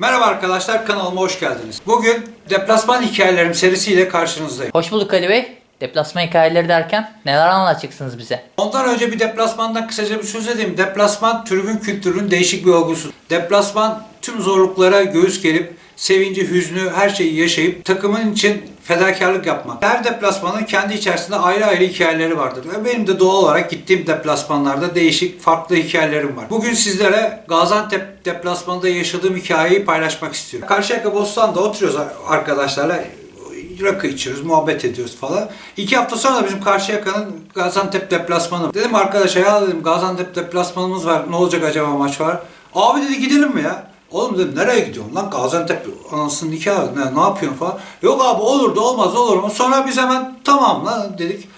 Merhaba arkadaşlar kanalıma hoş geldiniz. Bugün deplasman hikayelerim serisiyle karşınızdayım. Hoş bulduk Ali Bey. Deplasma hikayeleri derken neler anlatacaksınız bize? Ondan önce bir deplasmandan kısaca bir söz edeyim. Deplasman tribün kültürünün değişik bir olgusu. Deplasman tüm zorluklara göğüs gerip sevinci, hüznü, her şeyi yaşayıp takımın için fedakarlık yapmak. Her deplasmanın kendi içerisinde ayrı ayrı hikayeleri vardır. Ve benim de doğal olarak gittiğim deplasmanlarda değişik, farklı hikayelerim var. Bugün sizlere Gaziantep deplasmanında yaşadığım hikayeyi paylaşmak istiyorum. Karşıyaka Bostan'da oturuyoruz arkadaşlarla rakı içiyoruz, muhabbet ediyoruz falan. İki hafta sonra da bizim Karşıyaka'nın Gaziantep deplasmanı. Dedim arkadaşa ya dedim Gaziantep deplasmanımız var. Ne olacak acaba maç var? Abi dedi gidelim mi ya? Oğlum dedim nereye gidiyorsun lan Gaziantep anasının nikahı ne, ne yapıyorsun falan. Yok abi olur da olmaz olur mu? Sonra biz hemen tamam lan dedik.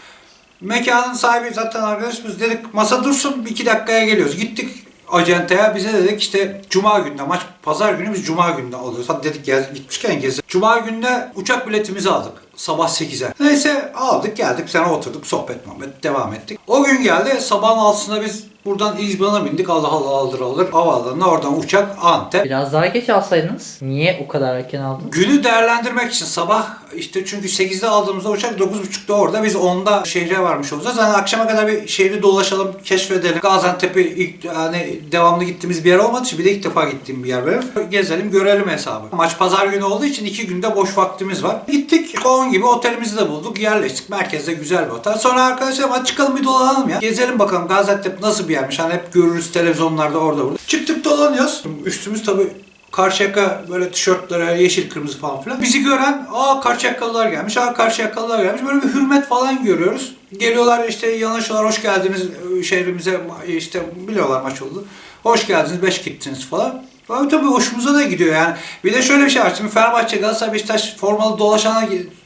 Mekanın sahibi zaten arkadaşımız dedik masa dursun iki dakikaya geliyoruz. Gittik acenteye bize dedik işte cuma günde maç pazar günü biz cuma günde alıyoruz. Hadi dedik gez, gitmişken gezi. Cuma günde uçak biletimizi aldık. Sabah 8'e. Neyse aldık geldik sana oturduk sohbet muhabbet devam ettik. O gün geldi sabahın altısında biz buradan İzmir'e bindik Allah Allah aldır aldır havaalanına oradan uçak Antep. Biraz daha geç alsaydınız. Niye o kadar erken aldınız? Günü değerlendirmek için sabah işte çünkü 8'de aldığımızda uçak 9.30'da orada biz 10'da şehre varmış olacağız. Yani akşama kadar bir şehri dolaşalım, keşfedelim. Gaziantep'e ilk yani devamlı gittiğimiz bir yer olmadığı için bir de ilk defa gittiğim bir yer benim. Gezelim, görelim hesabı. Maç pazar günü olduğu için iki günde boş vaktimiz var. Gittik 10 gibi otelimizi de bulduk. Yerleştik. Merkezde güzel bir otel. Sonra arkadaşlar çıkalım bir dolanalım ya. Gezelim bakalım Gaziantep nasıl bir yermiş. Hani hep görürüz televizyonlarda orada burada. Çıktık dolanıyoruz. Üstümüz tabii Karşıyaka böyle tişörtlere yeşil kırmızı falan filan. Bizi gören aa Karşıyakalılar gelmiş, aa Karşıyakalılar gelmiş. Böyle bir hürmet falan görüyoruz. Geliyorlar işte yanaşıyorlar hoş geldiniz şehrimize işte biliyorlar maç oldu. Hoş geldiniz beş gittiniz falan. Abi tabii hoşumuza da gidiyor yani. Bir de şöyle bir şey var. Şimdi Fenerbahçe, Galatasaray, Beşiktaş formalı dolaşana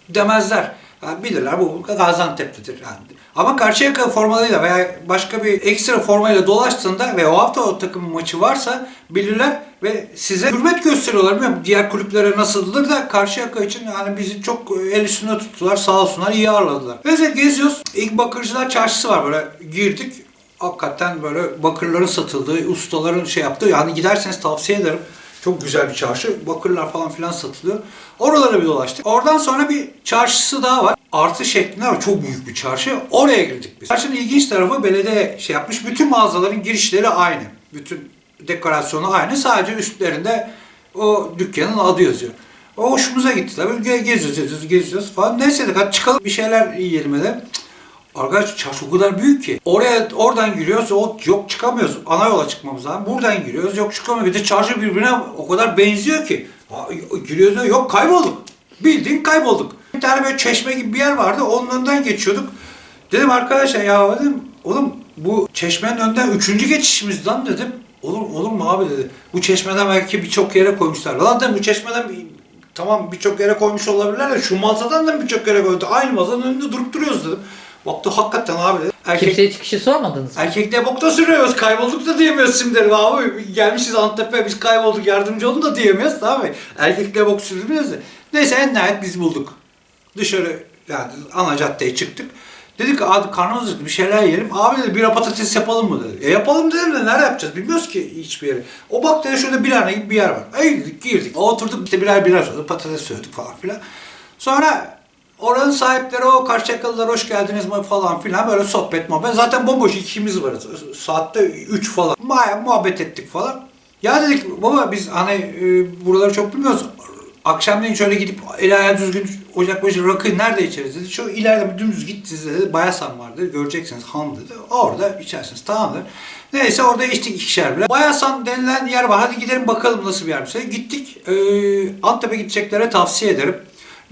demezler. Yani bilirler bu Gaziantep'lidir yani. Ama Karşıyaka formalıyla veya başka bir ekstra formayla dolaştığında ve o hafta o takımın maçı varsa bilirler ve size hürmet gösteriyorlar. Bilmiyorum diğer kulüplere nasıldır da Karşıyaka için yani bizi çok el üstünde tuttular. Sağ olsunlar iyi ağırladılar. Neyse geziyoruz. İlk Bakırcılar Çarşısı var böyle girdik. Hakikaten böyle bakırların satıldığı, ustaların şey yaptığı yani giderseniz tavsiye ederim. Çok güzel bir çarşı. Bakırlar falan filan satılıyor. Oralara bir dolaştık. Oradan sonra bir çarşısı daha var. Artı şeklinde ama çok büyük bir çarşı. Oraya girdik biz. Çarşının ilginç tarafı belediye şey yapmış. Bütün mağazaların girişleri aynı. Bütün dekorasyonu aynı. Sadece üstlerinde o dükkanın adı yazıyor. O hoşumuza gitti tabii. Ge- Geziyoruz, geziyoruz, geziyoruz falan. Neyse dedik hadi çıkalım bir şeyler yiyelim hele. Arkadaş çarşı o kadar büyük ki. Oraya oradan giriyoruz, o yok çıkamıyoruz. Ana yola çıkmamız lazım. Buradan giriyoruz, yok çıkamıyoruz. Bir de çarşı birbirine o kadar benziyor ki. Giriyoruz, yok kaybolduk. Bildiğin kaybolduk. Bir tane böyle çeşme gibi bir yer vardı. Onun önünden geçiyorduk. Dedim arkadaşlar ya dedim oğlum bu çeşmenin önden üçüncü geçişimiz lan dedim. Olur, olur mu abi dedi. Bu çeşmeden belki birçok yere koymuşlar. Lan dedim bu çeşmeden tamam birçok yere koymuş olabilirler de şu mağazadan da birçok yere koydu. Aynı mağazanın önünde durup duruyoruz dedim. Baktı hakikaten abi dedi. Erkek, Kimseye çıkışı sormadınız mı? erkekliğe bokta sürüyoruz. Kaybolduk da diyemiyoruz şimdi abi. Gelmişiz Antep'e biz kaybolduk yardımcı olun da diyemiyoruz mı? Erkekliğe bok sürmüyoruz da. Neyse en nihayet biz bulduk. Dışarı yani ana caddeye çıktık. Dedik ki abi karnımız acıktı bir şeyler yiyelim. Abi dedi bira patates yapalım mı dedi. E yapalım dedim de nerede yapacağız bilmiyoruz ki hiçbir yeri. O baktı ya şurada birhane gibi bir yer var. E girdik girdik. Oturduk işte birer birer söyledik patates söyledik falan filan. Sonra oranın sahipleri o Karşıyakalılar hoş geldiniz mi falan filan böyle sohbet muhabbet. Zaten bomboş ikimiz varız. Saatte 3 falan. Baya muhabbet ettik falan. Ya dedik baba biz hani e, buraları çok bilmiyoruz. Akşamleyin şöyle gidip el ayağı düzgün ocak başı rakı nerede içeriz dedi. Şu ileride bir dümdüz gittiniz dedi. Bayasan vardı. Göreceksiniz han dedi. Orada içersiniz tamamdır. Neyse orada içtik ikişer bile. Bayasan denilen yer var. Hadi gidelim bakalım nasıl bir yermiş. Gittik. Ee, Antep'e gideceklere tavsiye ederim.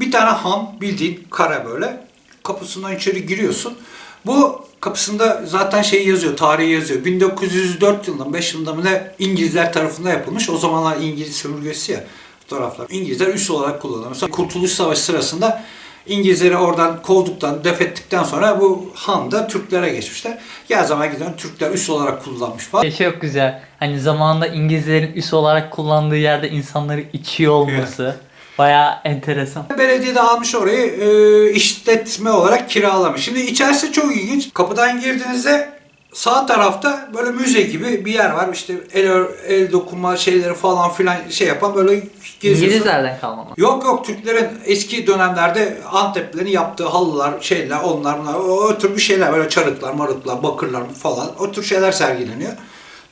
Bir tane han bildiğin kare böyle. Kapısından içeri giriyorsun. Bu kapısında zaten şey yazıyor, tarihi yazıyor. 1904 yılında, 5 yılında mı ne İngilizler tarafından yapılmış. O zamanlar İngiliz sömürgesi ya fotoğraflar. İngilizler üs olarak kullanıyor. Mesela Kurtuluş Savaşı sırasında İngilizleri oradan kovduktan, def ettikten sonra bu han da Türklere geçmişler. Gel zaman giden Türkler üs olarak kullanmış falan. Şey çok güzel. Hani zamanında İngilizlerin üs olarak kullandığı yerde insanları içiyor olması. Bayağı enteresan. Belediye de almış orayı e, işletme olarak kiralamış. Şimdi içerisi çok ilginç. Kapıdan girdiğinizde Sağ tarafta böyle müze gibi bir yer var. İşte el, el dokunma şeyleri falan filan şey yapan böyle geziyorsun. İngilizlerden kalma mı? Yok yok Türklerin eski dönemlerde Anteplilerin yaptığı halılar, şeyler, onlar bunlar, o, o tür bir şeyler böyle çarıklar, marıklar, bakırlar falan o tür şeyler sergileniyor.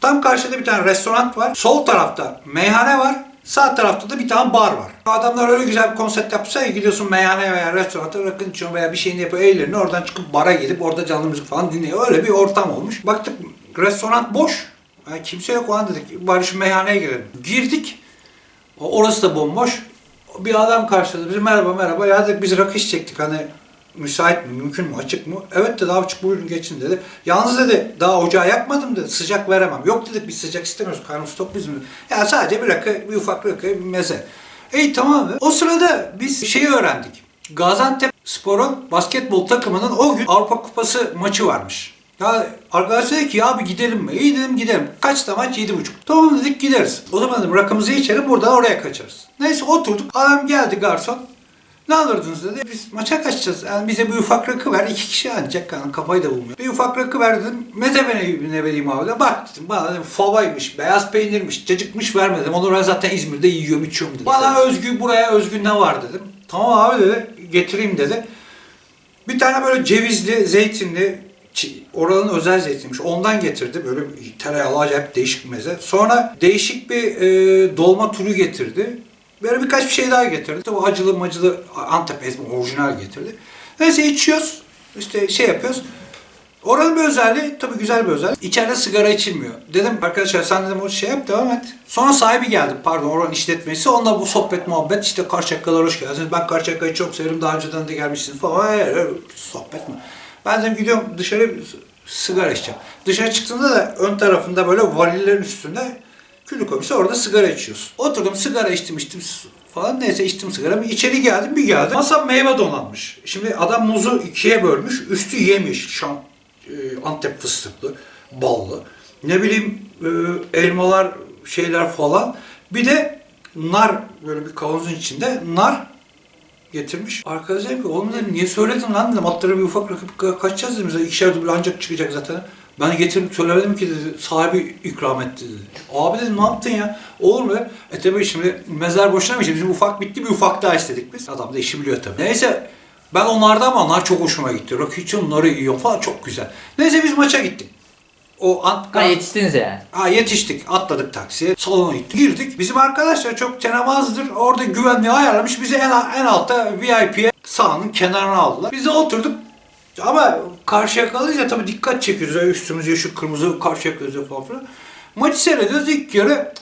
Tam karşıda bir tane restoran var. Sol tarafta meyhane var. Sağ tarafta da bir tane bar var. Adamlar öyle güzel bir konsept yapsa ya gidiyorsun meyhane veya restoranta rakın içiyorsun veya bir şeyini yapıyor eğlerini oradan çıkıp bara gidip orada canlı müzik falan dinliyor. Öyle bir ortam olmuş. Baktık restoran boş. Yani kimse yok o an dedik bari şu meyhaneye girelim. Girdik. Orası da bomboş. Bir adam karşıladı bizi merhaba merhaba ya dedik biz rakı içecektik hani müsait mi mümkün mü açık mı? Evet dedi abi çık buyurun geçin dedi. Yalnız dedi daha ocağı yakmadım dedi sıcak veremem. Yok dedik biz sıcak istemiyoruz karnımız tok bizim. Ya sadece bir rakı bir ufak rakı bir meze. İyi tamam dedi. O sırada biz şeyi öğrendik. Gaziantep Spor'un basketbol takımının o gün Avrupa Kupası maçı varmış. Ya arkadaş dedi ki ya abi gidelim mi? İyi dedim gidelim. Kaçta maç? Yedi buçuk. Tamam dedik gideriz. O zaman dedim rakımızı içelim buradan oraya kaçarız. Neyse oturduk. Adam geldi garson. Ne alırdınız dedi. Biz maça kaçacağız. Yani bize bir ufak rakı ver. iki kişi ancak yani kafayı da bulmuyor. Bir ufak rakı ver dedim. Ne, ne vereyim abi de. Bak dedim bana dedim favaymış, beyaz peynirmiş, cacıkmış vermedim. Onu ben zaten İzmir'de yiyorum içiyorum dedi. Bana özgü buraya özgü ne var dedim. Tamam abi dedi getireyim dedi. Bir tane böyle cevizli, zeytinli, oranın özel zeytinmiş. Ondan getirdi. Böyle tereyağlı acayip değişik bir meze. Sonra değişik bir e, dolma turu getirdi. Böyle birkaç bir şey daha getirdi. Tabii acılı macılı Antep ezme orijinal getirdi. Neyse içiyoruz. İşte şey yapıyoruz. Oranın bir özelliği, tabii güzel bir özellik. İçeride sigara içilmiyor. Dedim arkadaşlar sen dedim o şey yap devam et. Sonra sahibi geldi pardon oranın işletmecisi. Onunla bu sohbet muhabbet işte Karşıyakalar hoş geldiniz. Ben Karşıyaka'yı çok severim daha önceden de gelmişsiniz falan. Ee, ee, sohbet mi? Ben dedim gidiyorum dışarı sigara içeceğim. Dışarı çıktığında da ön tarafında böyle varillerin üstünde külü koymuşsa orada sigara içiyoruz. Oturdum sigara içtim içtim falan neyse içtim sigaramı. İçeri geldim bir geldim. Masa meyve donanmış. Şimdi adam muzu ikiye bölmüş. Üstü yemiş. Şam, e, Antep fıstıklı, ballı. Ne bileyim e, elmalar şeyler falan. Bir de nar böyle bir kavanozun içinde nar getirmiş. Arkadaş dedim ki oğlum dedim niye söyledin lan dedim. Atlara bir ufak rakıp ka- kaçacağız dedim. İkişer duble ancak çıkacak zaten. Ben getirip söylemedim ki dedi. Sahibi ikram etti dedi. Abi dedim ne yaptın ya? Olur mu? E tabii şimdi mezar boşuna mı? Bizim ufak bitti bir ufak daha istedik biz. Adam da işi biliyor tabii. Neyse ben onlardan ama onlar çok hoşuma gitti. Rakı içiyorum, onları yiyorum falan çok güzel. Neyse biz maça gittik. O Ant- Ha yetiştiniz yani. Ha yetiştik. Atladık taksiye. Salona gittik. Girdik. Bizim arkadaşlar çok tenamazdır. Orada güvenliği ayarlamış. Bizi en, en altta VIP'ye sahanın kenarına aldılar. Biz de oturduk. Ama karşıya kalınca tabii dikkat çekiyoruz. Ya Üstümüze şu kırmızı karşıya kalıyoruz falan filan. Maçı seyrediyoruz. İlk yarı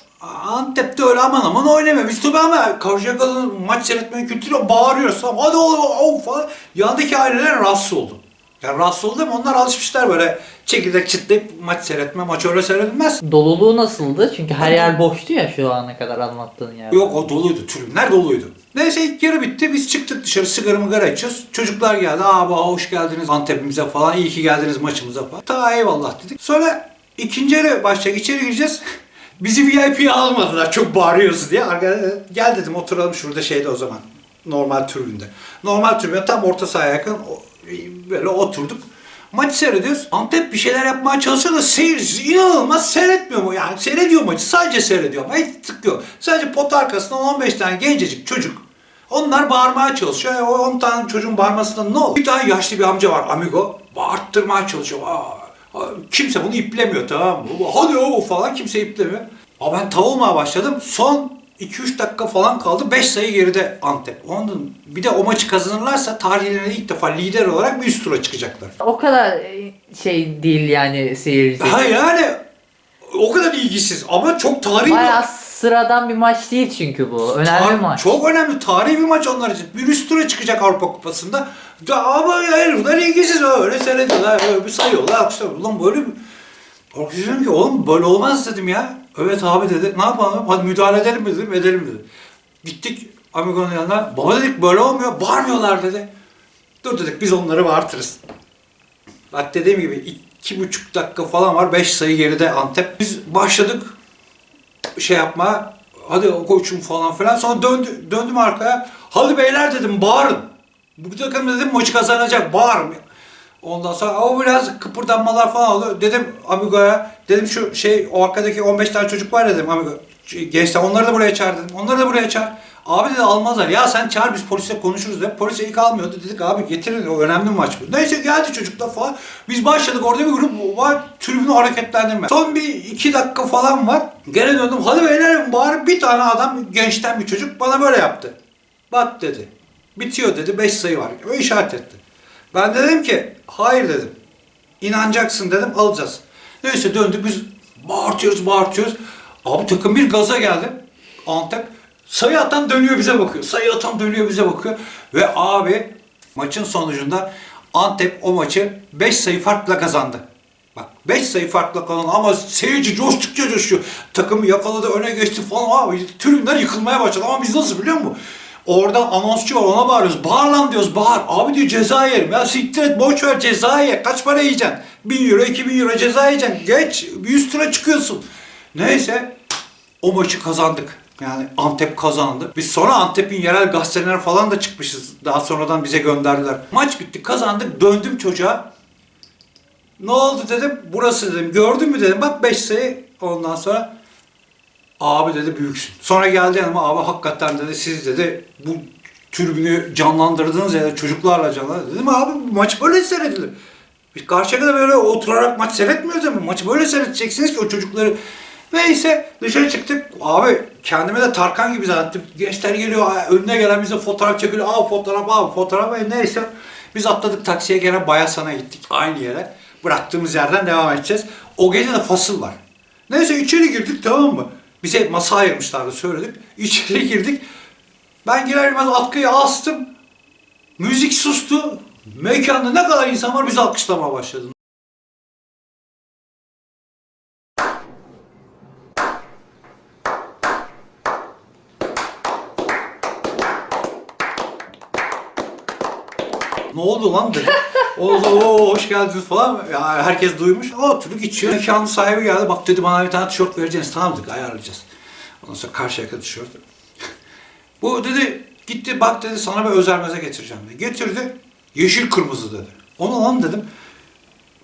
Antep'te öyle aman aman. Biz tabii ama karşıya kalın maç seyretmeyi kültürü bağırıyoruz. Hadi oğlum oğlum falan. Yandaki aileler rahatsız oldu. Yani rahatsız oldu ama onlar alışmışlar böyle çekirdek çıtlayıp maç seyretme. Maç öyle seyredilmez. Doluluğu nasıldı? Çünkü her yer boştu ya şu ana kadar anlattığın yer. Yok o doluydu. Tribünler doluydu. Neyse ilk yarı bitti. Biz çıktık dışarı sigara mıgara içiyoruz. Çocuklar geldi. Abi hoş geldiniz Antep'imize falan. İyi ki geldiniz maçımıza falan. Ta eyvallah dedik. Sonra ikinci yarı başlayacak. içeri gireceğiz. Bizi VIP'ye almadılar. Çok bağırıyoruz diye. Arkadaşlar gel dedim oturalım şurada şeyde o zaman. Normal tribünde. Normal tribünde tam orta sahaya yakın. Böyle oturduk. Maçı seyrediyoruz. Antep bir şeyler yapmaya çalışıyor da seyirci inanılmaz seyretmiyor mu? Yani seyrediyor maçı. Sadece seyrediyor ama hiç tıkıyor. Sadece pot arkasından 15 tane gencecik çocuk. Onlar bağırmaya çalışıyor. Yani o 10 tane çocuğun bağırmasından ne olur? Bir tane yaşlı bir amca var amigo. Bağırttırmaya çalışıyor. Aa, kimse bunu iplemiyor tamam mı? Hadi o falan kimse iplemiyor. Ama ben tav olmaya başladım. Son 2-3 dakika falan kaldı. 5 sayı geride Antep. Onun bir de o maçı kazanırlarsa tarihlerinde ilk defa lider olarak bir üst tura çıkacaklar. O kadar e, şey değil yani seyirci. Ha yani o kadar ilgisiz ama çok tarihi Bayağı sıradan bir maç değil çünkü bu. Önemli Tar- maç. Çok önemli. Tarihi bir maç onlar için. Bir üst tura çıkacak Avrupa Kupası'nda. Da, ama herifler ilgisiz öyle seyrediyorlar. Öyle bir sayıyorlar. Ulan böyle bir... Arkadaş dedim ki oğlum böyle olmaz dedim ya. Evet abi dedi. Ne yapalım? Hadi müdahale edelim mi dedim. Edelim dedi. Gittik Amigo'nun yanına. Baba dedik böyle olmuyor. Bağırmıyorlar dedi. Dur dedik biz onları bağırtırız. Bak dediğim gibi iki buçuk dakika falan var. Beş sayı geride Antep. Biz başladık şey yapma. Hadi koçum falan filan. Sonra döndü, döndüm arkaya. Hadi beyler dedim bağırın. Bu takım dedim maçı kazanacak bağırın. Ondan sonra o biraz kıpırdanmalar falan oldu. Dedim Amigo'ya, dedim şu şey o arkadaki 15 tane çocuk var dedim Amigo. Gençler onları da buraya çağır dedim. Onları da buraya çağır. Abi dedi almazlar. Ya sen çağır biz polisle konuşuruz dedim. Polis ilk almıyordu. Dedik abi getirin o önemli maç bu. Neyse geldi çocuklar falan. Biz başladık orada bir grup var. Tribünü hareketlendirme. Son bir iki dakika falan var. Gene döndüm. Hadi beyler bari bir tane adam gençten bir çocuk bana böyle yaptı. Bak dedi. Bitiyor dedi. 5 sayı var. Ve işaret etti. Ben de dedim ki hayır dedim. İnanacaksın dedim alacağız. Neyse döndük biz bağırtıyoruz bağırtıyoruz. Abi takım bir gaza geldi. Antep sayı atan dönüyor bize bakıyor. Sayı atan dönüyor bize bakıyor. Ve abi maçın sonucunda Antep o maçı 5 sayı farkla kazandı. Bak 5 sayı farkla kazandı ama seyirci coştukça coşuyor. Takımı yakaladı öne geçti falan abi. Tribünler yıkılmaya başladı ama biz nasıl biliyor musun? Oradan anonsçu var ona bağırıyoruz. Bağır lan diyoruz bağır. Abi diyor ceza yerim. Ya siktir et boş ver ceza ye. Kaç para yiyeceksin? 1000 euro 2000 euro ceza yiyeceksin. Geç 100 lira çıkıyorsun. Neyse o maçı kazandık. Yani Antep kazandı. Biz sonra Antep'in yerel gazetelerine falan da çıkmışız. Daha sonradan bize gönderdiler. Maç bitti kazandık. Döndüm çocuğa. Ne oldu dedim. Burası dedim. Gördün mü dedim. Bak 5 sayı. Ondan sonra Abi dedi büyüksün. Sonra geldi yanıma abi hakikaten dedi siz dedi bu türbünü canlandırdınız ya da çocuklarla canlandırdınız. Dedim abi maç böyle seyredilir. Biz Karşıyaka'da böyle oturarak maç seyretmiyoruz ama maçı böyle seyredeceksiniz ki o çocukları. Neyse dışarı çıktık. Abi kendime de Tarkan gibi zannettim. Gençler geliyor önüne gelen bize fotoğraf çekiliyor. Al fotoğraf al fotoğraf. E, neyse biz atladık taksiye gene Bayasan'a gittik. Aynı yere. Bıraktığımız yerden devam edeceğiz. O gece de fasıl var. Neyse içeri girdik tamam mı? Bize masa ayırmışlardı söyledik. İçeri girdik. Ben girer girmez atkıyı astım. Müzik sustu. Mekanda ne kadar insan var biz alkışlamaya başladı. Ne oldu lan dedim. O zaman "Oo, hoş geldiniz falan. Ya herkes duymuş. Oturduk içiyor. Mekanın sahibi geldi. Bak dedi bana bir tane tişört vereceksiniz. Tamam dedik ayarlayacağız. Ondan sonra karşı yaka tişört. Bu dedi gitti bak dedi sana bir özel meze getireceğim dedi. Getirdi. Yeşil kırmızı dedi. Onu lan dedim.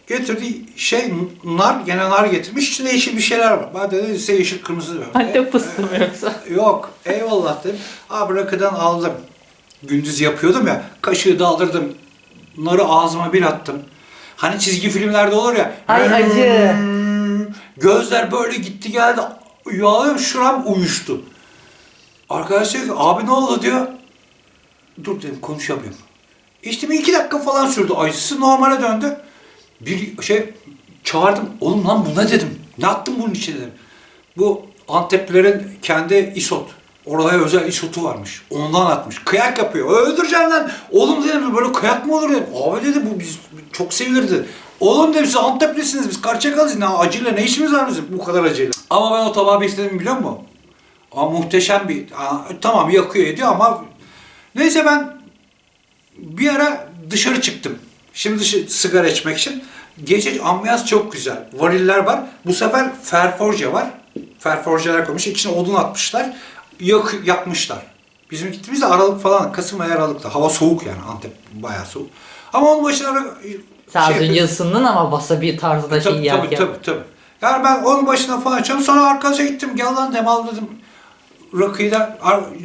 Getirdi şey nar gene nar getirmiş. İçinde yeşil bir şeyler var. Ben dedi size yeşil kırmızı ver. Antep fıstığı mı yoksa? Yok eyvallah dedim. Abi rakıdan aldım. Gündüz yapıyordum ya. Kaşığı da Narı ağzıma bir attım. Hani çizgi filmlerde olur ya. Ay acı. Gözler böyle gitti geldi. Yağlıyorum şuram uyuştu. Arkadaş diyor ki abi ne oldu diyor. Dur dedim konuşamıyorum. İşte bir iki dakika falan sürdü. Acısı normale döndü. Bir şey çağırdım. Oğlum lan bu ne dedim. Ne attın bunun içine dedim. Bu Anteplilerin kendi isot. Oraya özel isotu varmış. Ondan atmış. Kıyak yapıyor. Öldüreceğim lan. Oğlum dedim böyle kıyak mı olur dedim. Abi dedi bu biz çok sevilir dedi. Oğlum dedim siz Anteplisiniz biz Karçakalıyız. Ne acıyla ne işimiz var bizim bu kadar acıyla. Ama ben o tabağı bir istedim biliyor musun? Ama muhteşem bir, tamam yakıyor ediyor ama neyse ben bir ara dışarı çıktım. Şimdi dışı sigara içmek için. Gece ambiyans çok güzel. Variller var. Bu sefer ferforje var. Ferforjeler koymuş. İçine odun atmışlar. Yak, yakmışlar. Bizim gittiğimizde Aralık falan. Kasım ayı Aralık'ta. Hava soğuk yani Antep bayağı soğuk. Ama onun başına Sen az şey- önce ısındın ama wasabi tarzında şey tabii, yerken. tabii, tabii, tabii. Yani ben onun başına falan açıyorum. Sonra arkadaşa gittim. Gel lan dem al dedim.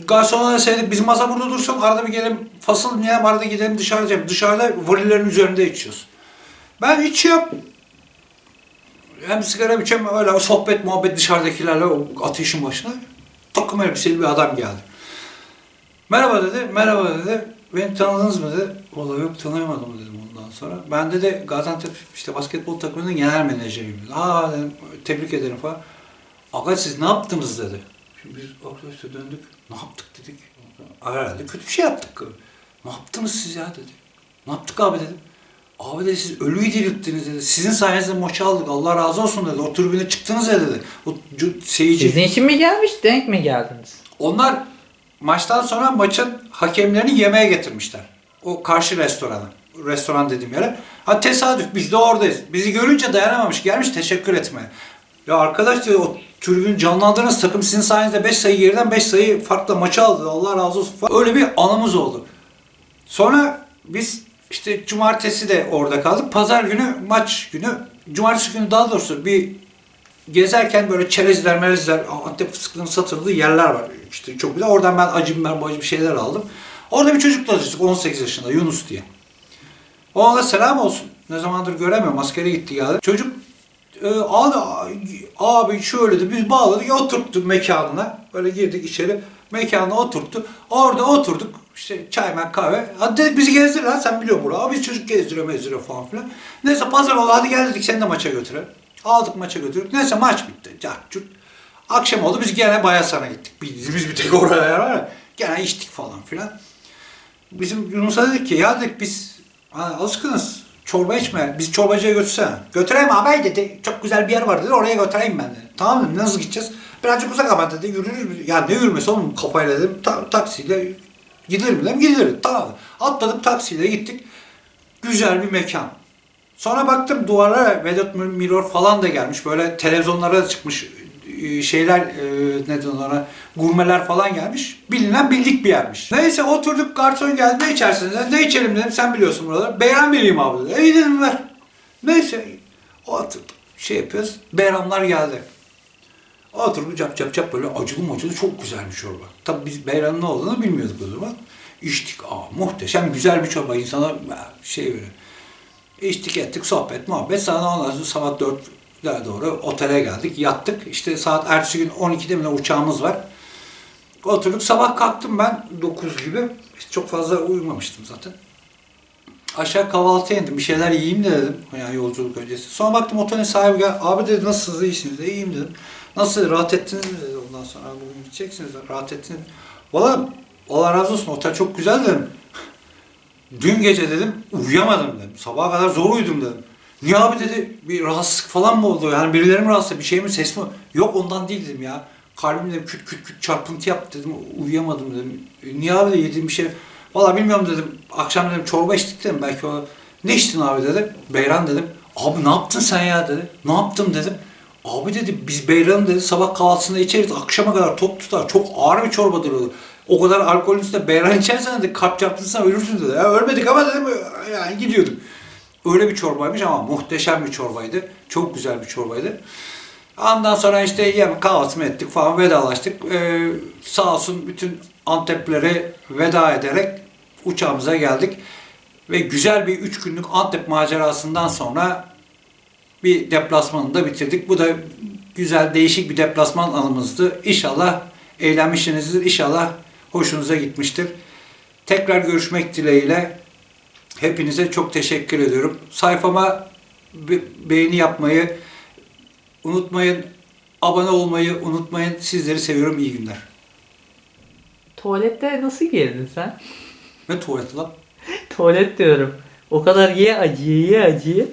Garsona da söyledik. Bizim masa burada dursun. Arada bir gelelim. Fasıl niye arada gidelim dışarı içelim. Dışarıda varillerin üzerinde içiyoruz. Ben içiyorum. Hem sigara içiyorum öyle sohbet muhabbet dışarıdakilerle ateşin başına. Takım elbiseli bir adam geldi. Merhaba dedi. Merhaba dedi. Beni tanıdınız mı dedi. Vallahi yok tanıyamadım dedim ondan sonra. Ben de Gaziantep işte basketbol takımının genel menajeriyim dedi. Aa dedim tebrik ederim falan. Aga siz ne yaptınız dedi. Şimdi biz arkadaşlar döndük. Ne yaptık dedik. Herhalde kötü bir şey yaptık. Ne yaptınız siz ya dedi. Ne yaptık abi dedim. Abi dedi siz ölüyü dirilttiniz dedi. Sizin sayenizde maçı aldık. Allah razı olsun dedi. O tribüne çıktınız ya dedi. O seyirci. Sizin için mi gelmiş, denk mi geldiniz? Onlar maçtan sonra maçın hakemlerini yemeğe getirmişler. O karşı restorana. Restoran dediğim yere. Ha tesadüf biz de oradayız. Bizi görünce dayanamamış. Gelmiş teşekkür etmeye. Ya arkadaş diyor o tribünü canlandırdınız takım sizin sayenizde 5 sayı geriden 5 sayı farkla maçı aldı. Allah razı olsun. Öyle bir anımız oldu. Sonra biz işte cumartesi de orada kaldık. Pazar günü maç günü. Cumartesi günü daha doğrusu bir gezerken böyle çerezler, merezler, Antep fıstıklarının satıldığı yerler var. İşte çok güzel. Oradan ben acı biber, acı bir şeyler aldım. Orada bir çocukla tanıştık 18 yaşında Yunus diye. Ona da selam olsun. Ne zamandır göremiyorum. Askere gitti geldi. Çocuk e, abi, abi şöyle de biz bağladık oturttu mekanına. Böyle girdik içeri. Mekanına oturttu. Orada oturduk. İşte çay men kahve. Hadi dedik bizi gezdir lan sen biliyor bunu. Abi çocuk gezdiriyor mezdiriyor falan filan. Neyse pazar oldu hadi gel dedik seni de maça götürelim. Aldık maça götürdük. Neyse maç bitti. Cart curt. Akşam oldu biz gene Bayasan'a gittik. Biz, biz bir tek oraya var ya. Gene içtik falan filan. Bizim Yunus'a dedik ki ya dedik biz hani alışkınız çorba içme. Biz çorbacıya götürsene. Götüreyim abi dedi. Çok güzel bir yer var dedi. Oraya götüreyim ben dedi. Tamam dedim nasıl gideceğiz? Birazcık uzak ama dedi. Yürürüz. Ya ne yürümesi oğlum kafayla dedim. Ta- taksiyle gidilir mi dedim. Gidilir. Tamam. Atladık taksiyle gittik. Güzel bir mekan. Sonra baktım duvarlara Vedat Mirror falan da gelmiş. Böyle televizyonlara da çıkmış e, şeyler e, neden ona gurmeler falan gelmiş. Bilinen bildik bir yermiş. Neyse oturduk garson geldi ne içersiniz? Ne içelim dedim sen biliyorsun buraları. Beyran vereyim abi dedi. İyi dedim ver. Neyse oturduk şey yapıyoruz. Beyranlar geldi. Oturduk cap cap cap böyle acılı macılı çok güzel bir çorba. Tabii biz beyranın ne olduğunu bilmiyorduk o zaman. İçtik. Aa, muhteşem güzel bir çorba. insana şey böyle. İçtik ettik sohbet muhabbet. Sonra ondan sonra sabah 4'lere doğru otele geldik. Yattık. İşte saat ertesi gün 12'de mi uçağımız var. Oturduk. Sabah kalktım ben 9 gibi. İşte çok fazla uyumamıştım zaten. Aşağı kahvaltıya indim. Bir şeyler yiyeyim de dedim. Yani yolculuk öncesi. Sonra baktım otelin sahibi gel. Abi dedi nasılsınız? iyisiniz? De, İyiyim dedim. Nasıl? Rahat ettiniz mi? dedi. Ondan sonra "Abi bugün gideceksiniz. Rahat ettiniz? Valla Allah razı olsun. Otel çok güzel dedim. Dün gece dedim uyuyamadım dedim. Sabaha kadar zor uyudum dedim. Niye abi dedi bir rahatsızlık falan mı oldu? Yani birileri mi rahatsız bir şey mi ses mi? Yok ondan değil dedim ya. Kalbim dedim küt küt küt çarpıntı yaptı dedim. Uyuyamadım dedim. "E, Niye abi de yediğim bir şey? Valla bilmiyorum dedim. Akşam dedim çorba içtik dedim. Belki o ne içtin abi dedi. Beyran dedim. Abi ne yaptın sen ya dedi. Ne yaptım dedim. Abi dedi biz beyranı dedi sabah kahvaltısında içeriz akşama kadar tok tutar. Çok ağır bir çorbadır o. O kadar alkolün üstüne beyran içersen dedi kalp çarptıysan ölürsün dedi. Ya ölmedik ama dedim yani gidiyorduk. Öyle bir çorbaymış ama muhteşem bir çorbaydı. Çok güzel bir çorbaydı. Ondan sonra işte yemek kahvaltımı ettik falan vedalaştık. Ee, sağ olsun bütün Anteplere veda ederek uçağımıza geldik. Ve güzel bir üç günlük Antep macerasından sonra bir deplasmanı da bitirdik. Bu da güzel, değişik bir deplasman anımızdı. İnşallah eğlenmişsinizdir. İnşallah hoşunuza gitmiştir. Tekrar görüşmek dileğiyle hepinize çok teşekkür ediyorum. Sayfama be- beğeni yapmayı unutmayın. Abone olmayı unutmayın. Sizleri seviyorum. İyi günler. Tuvalette nasıl girdin sen? Ne tuvaleti lan? Tuvalet diyorum. O kadar ye acıyı ye acıyı.